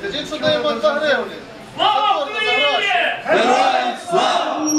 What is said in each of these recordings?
Скажіть, що даємо 2 гривні. Слава Україні! Героям слава!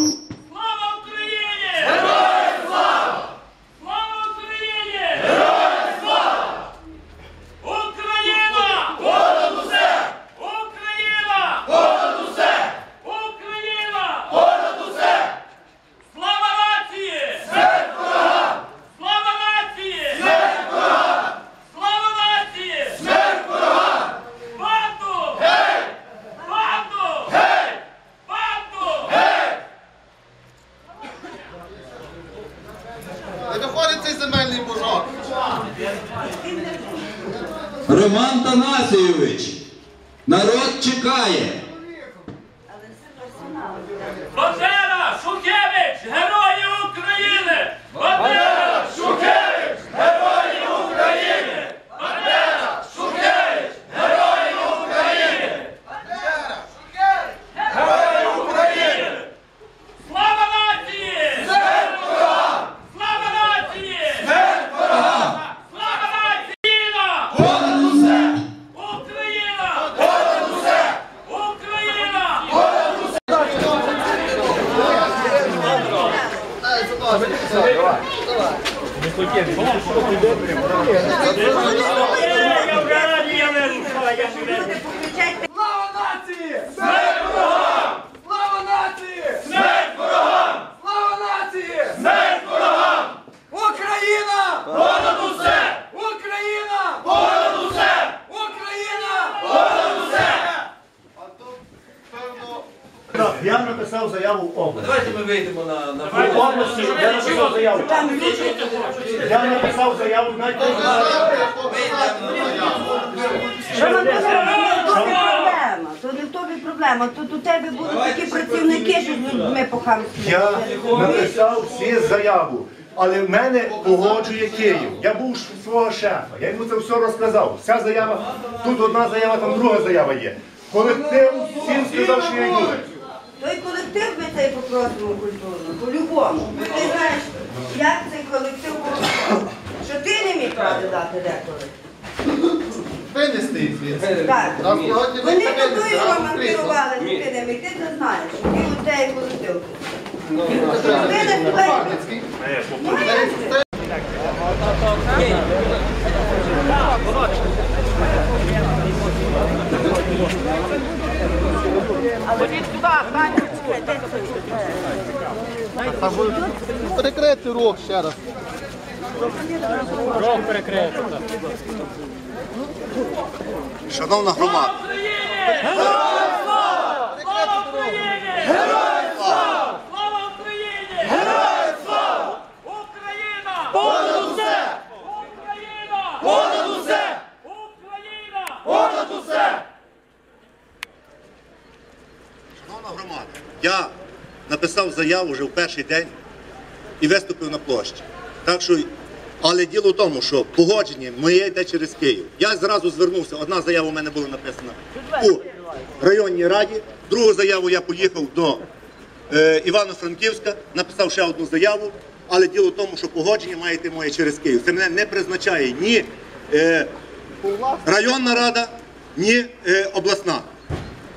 Caia. Я написав всі заяву. Але в мене погоджує Київ. Я був свого шефа, я йому це все розказав. Вся заява, тут одна заява, там друга заява є. Колектив всім сказав, що я йду. Той колектив ми цей попросимо культурно, по-любому. Бо Ти знаєш, як цей колектив попросив, що ти не міг ради дати деколи. Винести звідси. Так. Раз сьогодні Вони винести, тобою а романтували, що ти не міг. Ти це знаєш, що ти у цей колектив. Що ти не туди. Хмельницький. Ну, як це? Перекрити рух ще раз. Шановна громада, шановна громада, я написав заяву вже в перший день і виступив на площі. Так що, але діло в тому, що погодження моє йде через Київ. Я зразу звернувся. Одна заява у мене була написана у районній раді, другу заяву я поїхав до е, Івано-Франківська, написав ще одну заяву. Але діло в тому, що погодження має йти моє через Київ. Це мене не призначає ні е, районна рада, ні е, обласна.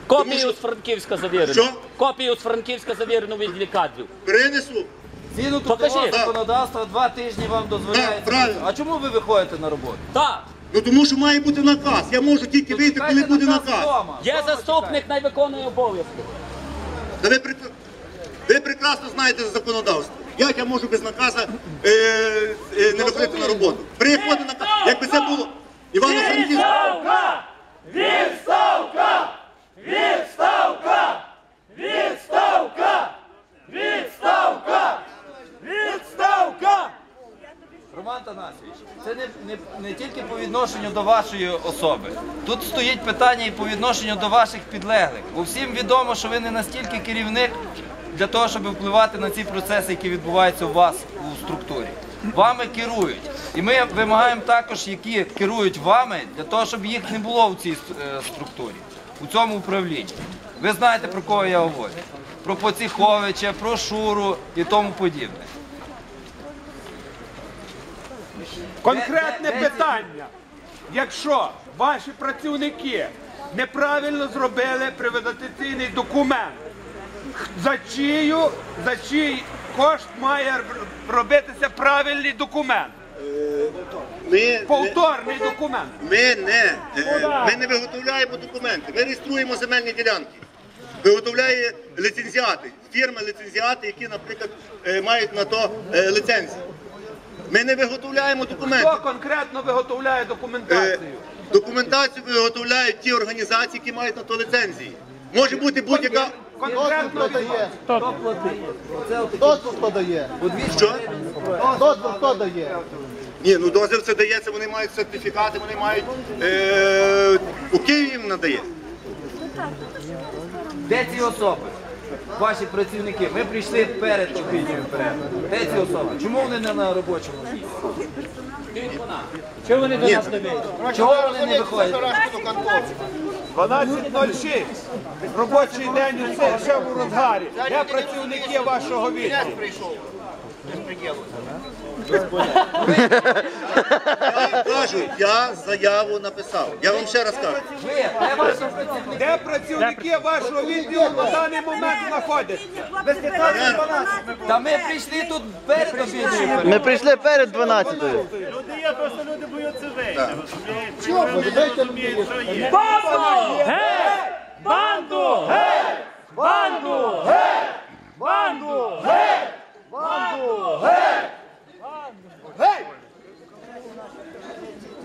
Копію з Франківська завірену. Що? Копію з Франківська завірену від лікарів. Перенесу. Згідно Покажи. трудового законодавства, два тижні вам дозволяється. Так, правильно. А чому ви виходите на роботу? Так, Ну тому що має бути наказ. Я можу тільки вийти, коли Чекайте буде наказ наказ. вдома. є Вдома заступник, най виконує обов'язки. Та ви, ви прекрасно знаєте законодавство. Як я можу без наказу е, е, не виходити на роботу? Приходить наказ. Якби це було Івано-Франківськ. Відставка! Відставка! Відставка! Відставка! Роман Танасович, це не, не, не тільки по відношенню до вашої особи. Тут стоїть питання і по відношенню до ваших підлеглих. Бо всім відомо, що ви не настільки керівник для того, щоб впливати на ці процеси, які відбуваються у вас у структурі. Вами керують. І ми вимагаємо також, які керують вами, для того, щоб їх не було в цій е, структурі, у цьому управлінні. Ви знаєте, про кого я говорю. Про Поціховича, про Шуру і тому подібне. Конкретне питання. Якщо ваші працівники неправильно зробили приватизаційний документ, за чию, за чий кошт має робитися правильний документ? Ми, Повторний документ. ми, не, е, ми не виготовляємо документи, ми реєструємо земельні ділянки. Виготовляє ліцензіати, фірми ліцензіати, які, наприклад, е, мають на то е, ліцензії. Ми не виготовляємо документи. Хто конкретно виготовляє Е, документацію? Документацію виготовляють ті організації, які мають на то ліцензії. Може бути будь-яка. Конкретно Дозвіл хто дає? Хто платить? Дозвіл хто дає? Що? Дозвіл хто дає? Ні, ну дозвіл це дається, вони мають сертифікати, вони мають. Е, у Києві їм надає. Де ці особи? Ваші працівники. Ми прийшли перед обідньою перервою. Де ці особи? Чому вони не на робочому місці? Чого вони до нас не вийшли? Чого вони не виходять? 12.06. Робочий день усе ще в розгарі. Де працівники вашого відділу? Я кажу, я заяву написав. Я вам ще раз кажу. Де працівники? Вашого відділу на даний момент знаходяться? Та ми прийшли тут перед обідньою. Ми прийшли перед 12-ю. Банду! Гей! Банду! Гей! Банду! Гей! Банду! Гей! Банду! Гей!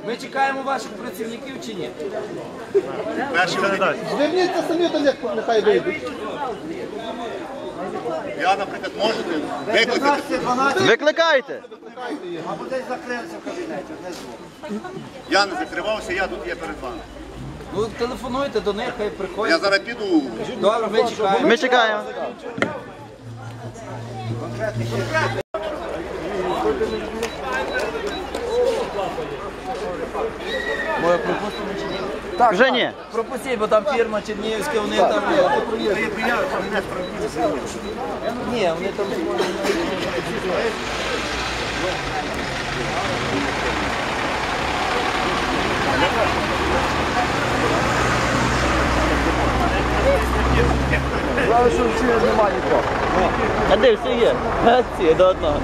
Ми чекаємо ваших працівників чи ні? Перший вони- Зверніться самі до них, нехай вийдуть. Я, наприклад, можете викликати. Викликайте. Я не закривався, я тут є перед вами. Ну телефонуйте до них, хай приходять. Я зараз піду. Добре, ми чекаємо. Ми чекаємо. Моє пропустимо чи ні? Вже ні. Пропустіть, бо там фірма Чернігівська, вони там. Ні, вони там. А де всі є? Ці до одного.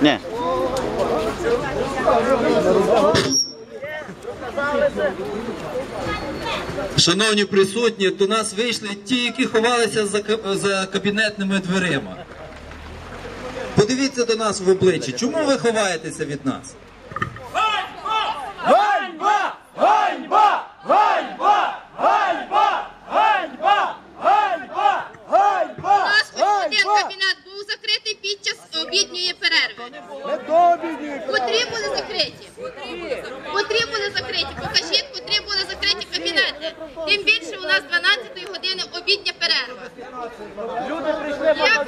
Ні. Шановні присутні, до нас вийшли ті, які ховалися за, за кабінетними дверима. Подивіться до нас в обличчя. Чому ви ховаєтеся від нас? Ганьба! Ганьба! Ганьба! Ганьба! Ганьба! Ганьба! Ганьба! Наш один кабінет був закритий під час обідньої перерви. Котрі були закриті? Котрі були закриті? Покажіть, котрі були закриті кабінети. Тим більше у нас 12 години обідня перерва. Люди прийшли Як?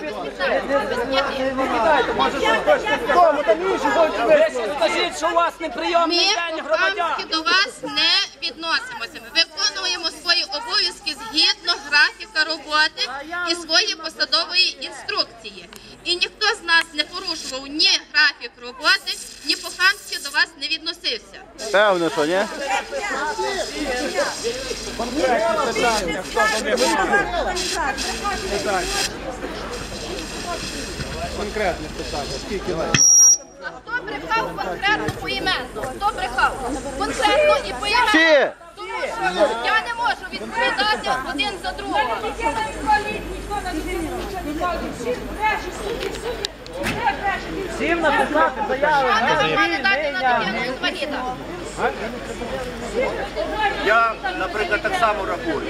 Скажіть, що у вас Ми неприйомний день громадян. по-хамськи до вас не відносимося. Ми виконуємо свої обов'язки згідно графіка роботи і своєї посадової інструкції. І ніхто з нас не порушував ні графік роботи, ні по-хамськи до вас не відносився. Певно, що ні? Конкретне питання. Скільки вас? А хто брехав конкретно поіменно? Хто брехав? Конкретно і поіменно. Тому що я не можу відповідати один за другого. Всім написати заяви. Я не написати заяву. на звільнення. Я, наприклад, так само рахую,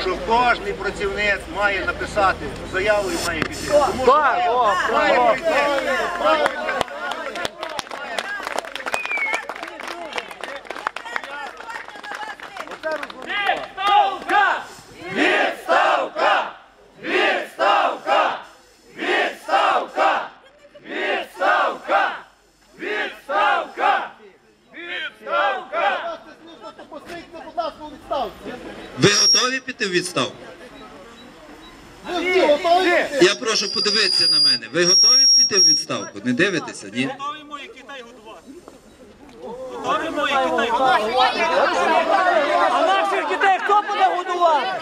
що кожен працівник має написати заяву і має піти. Тому що має, має прийти. Має прийти. Відставка! Відставка! Відставка! Відставка! Відставка! Відставка! Відставка! Пустіть, будь ласка, у відставку. Ви готові піти в відставку? Я прошу подивитися на мене. Ви готові піти в відставку? Не дивитеся, ні? А наших дітей хто буде годувати?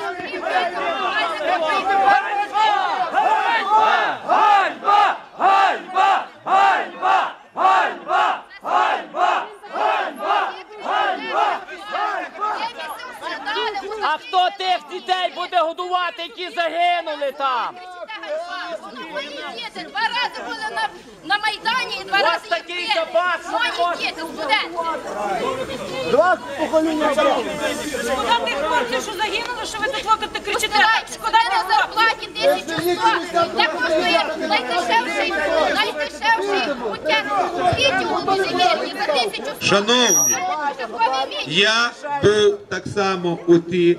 Ганьба! Ганьба! Ганьба! Ганьба! Ганьба! А хто тих дітей буде годувати, які загинули там? Діти два рази були на, на Майдані і два У вас рази їх такий били. собак, що Мої не можна діти, студенти. Шкода тих хлопців, що загинули, що ви тут локоти кричите. Шкода, на зарплаті 1100. Де коштує найдешевший, найдешевший букет квітів у Бузівірні за 1100. Шановні, Я був так само у ті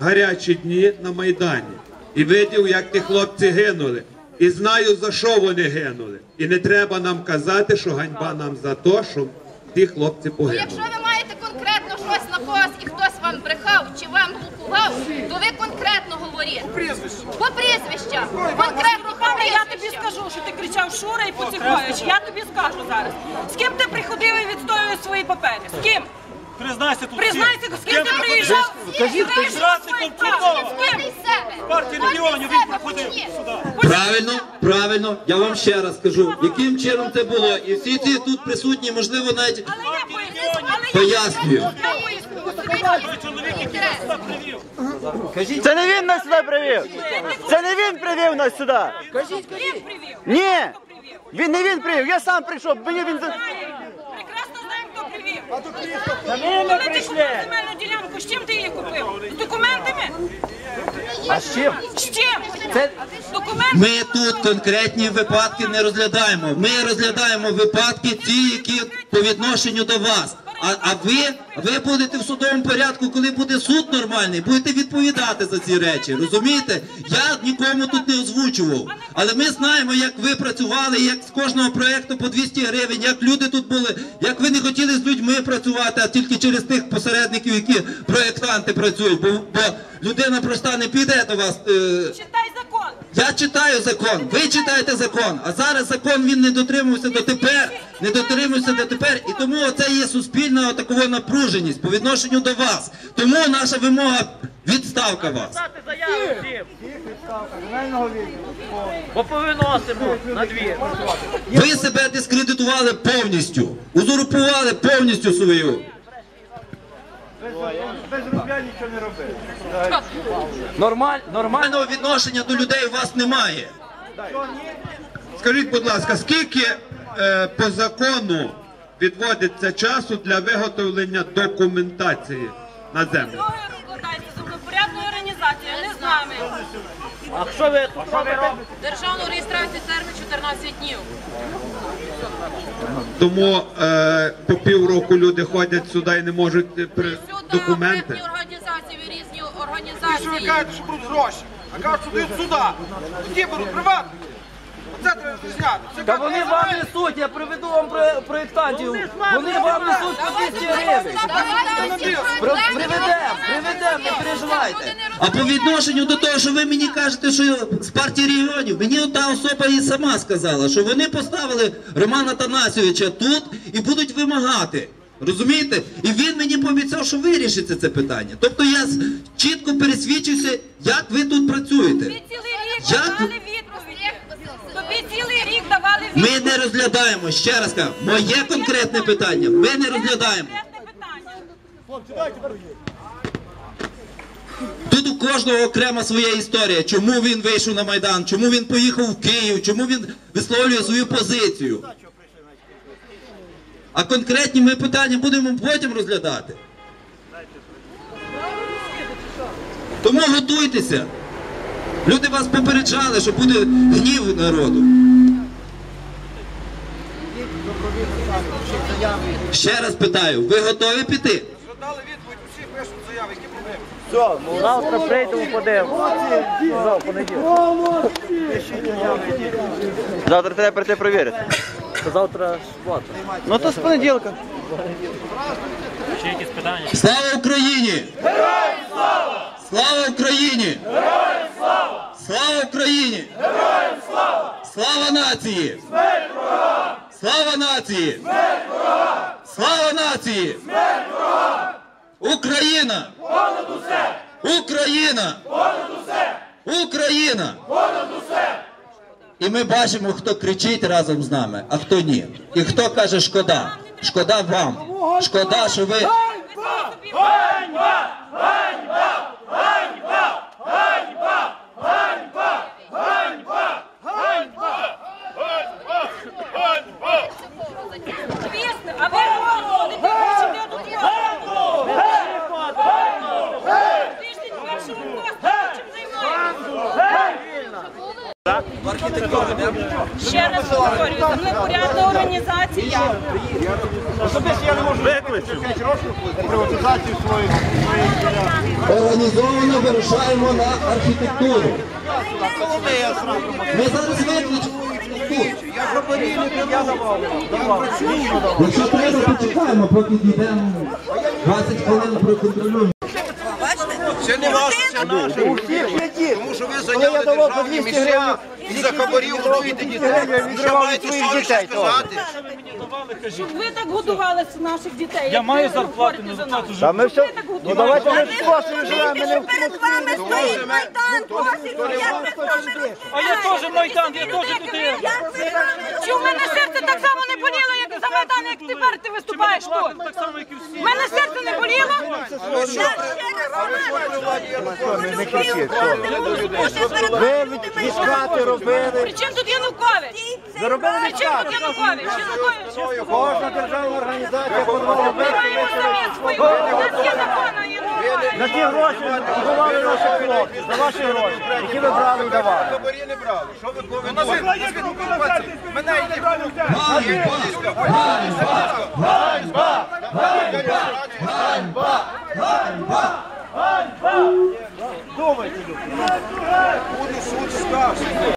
гарячі дні на Майдані і видів, як ті хлопці гинули. І знаю, за що вони гинули. І не треба нам казати, що ганьба нам за те, що ті хлопці Ну, погинули. Якщо ви маєте конкретно когось і хтось вам брехав чи вам блокував, то ви конкретно говоріть. По прізвищу. По прізвищах. Конкретно по Пане, я тобі скажу, що ти кричав Шура і Поцихович. Я тобі скажу зараз. З ким ти приходив і відстоював свої папери? З ким? Признайся тут. Признайся, з ким ти приїжджав? Кажіть, Ти свої права. З ким? З. Партії регіонів він приходив сюди. Правильно, правильно. Я вам ще раз кажу, яким чином це було. І всі ці тут присутні, можливо, навіть Але я поясню. Але я пояснюю. Це не він нас сюди привів. Це не він привів нас сюди. Кажіть, кажіть. привів. Ні. Він не він привів, я сам прийшов. Мені він. Прекрасно знаємо, хто привів. Коли ти купив земельну ділянку, з чим ти її купив? З документами? А з чим? З чим? Документи? Ми тут конкретні випадки не розглядаємо. Ми розглядаємо випадки ті, які по відношенню до вас. А, а ви, ви будете в судовому порядку, коли буде суд нормальний, будете відповідати за ці речі. Розумієте? Я нікому тут не озвучував. Але ми знаємо, як ви працювали, як з кожного проекту по 200 гривень, як люди тут були, як ви не хотіли з людьми працювати, а тільки через тих посередників, які проєктанти працюють. Бо, бо людина проста не піде до вас. Е. я читаю закон, ви читаєте закон, а зараз закон він не дотримувався дотепер, не дотримується дотепер, і тому це є суспільна такова напруженість по відношенню до вас. Тому наша вимога відставка вас. Бо повиносимо на двір. Ви себе дискредитували повністю, узурпували повністю свою. Нормаль, нормально. Нормального відношення до людей у вас немає. Скажіть, будь ласка, скільки е, по закону відводиться часу для виготовлення документації на землю? Договір складається з порядної організації, не з нами. А що ви тут робите? Державну реєстрацію термін 14 днів. Тому е, по півроку люди ходять сюди і не можуть е, при- Сюди документи. окремі організації, ви різні Що ви організації. кажете, що беруть гроші, а кажуть, що дають сюди. Тоді беруть приватно. Оце треба зняти. Це Та вони вам несуть, я приведу вам про- проєктантів. Вони вам несуть по 200 гривень. Про- Приведемо, приведемо, не переживайте. А по відношенню до того, що ви мені кажете, що з партії регіонів, мені та особа і сама сказала, що вони поставили Романа Танасьовича тут і будуть вимагати. Розумієте? І він мені пообіцяв, що вирішиться це питання. Тобто я з- чітко пересвідчився, як ви тут працюєте. Тобі цілий рік Як? давали відповіді. Тобі цілий рік давали відповіді. Ми не розглядаємо, ще раз кажу, моє конкретне питання. Ми не розглядаємо. Тут у кожного окрема своя історія. Чому він вийшов на Майдан, чому він поїхав в Київ, чому він висловлює свою позицію. А конкретні ми питання будемо потім розглядати. Тому готуйтеся. Люди вас попереджали, що буде гнів народу. Ще раз питаю, ви готові піти? Дали відповідь, усі пишуть заяви, які проблеми. Все, завтра прийдемо, подивимося. Завтра понеділок. Завтра треба прийти перевірити. Завтра субота. Ну то з понеділка. Ще якісь питання? Слава Україні! Героям слава! Слава Україні! Героям слава! Слава Україні! Героям слава! Слава нації! Смерть ворогам! Слава нації! Смерть ворогам! Слава нації! Смерть ворогам! Україна! Понад усе! Україна! Понад усе! Україна! Понад усе! І ми бачимо, хто кричить разом з нами, а хто ні. І хто каже шкода. Шкода вам. Шкода, що ви. Ганьба! Ганьба! Ганьба! Ганьба! Ганьба! Ганьба! Ганьба! Ганьба! Звісно, а ви ходите, кричите тут. Тиждень першого посту, чим займаєтесь? Ще раз повторюю, це непорядна організація. Особисто я не можу викликати 5 років приватизацію своїх своїх. Організовано вирушаємо на архітектуру. Ми зараз виключимо тут. Якщо треба, почекаємо, поки дійдемо 20 хвилин проконтролюємо. Це не ваше, це наше. Тому що ви зайняли державні місця і за хабарів годуєте дітей. Ще маєте совість сказати. Щоб ви так годували наших дітей. Я маю зарплату, не зарплату Та ми все, ну давайте ми з вашою живемо, ми не Перед вами стоїть Майдан, просить, як ви з А я теж Майдан, я теж з нами Чи в мене серце так само не боліло, як за Майдан, як тепер ти виступаєш тут? Так само, як і всі. У мене серце не боліло? Я ще раз Ви відкати робили. При чим тут Янукович? Ви робили При чим тут. Янукович? Янукович. Кожна державна організація подавала на ті гроші вбивали наші хлопці, за ваші гроші, які ви брали і давали. Хабарі не брали. Що ви думаєте? Мене йде. Ганьба! Ганьба! Ганьба! Ганьба! Ганьба! Ганьба! Думайте, люди. Буде суд старший.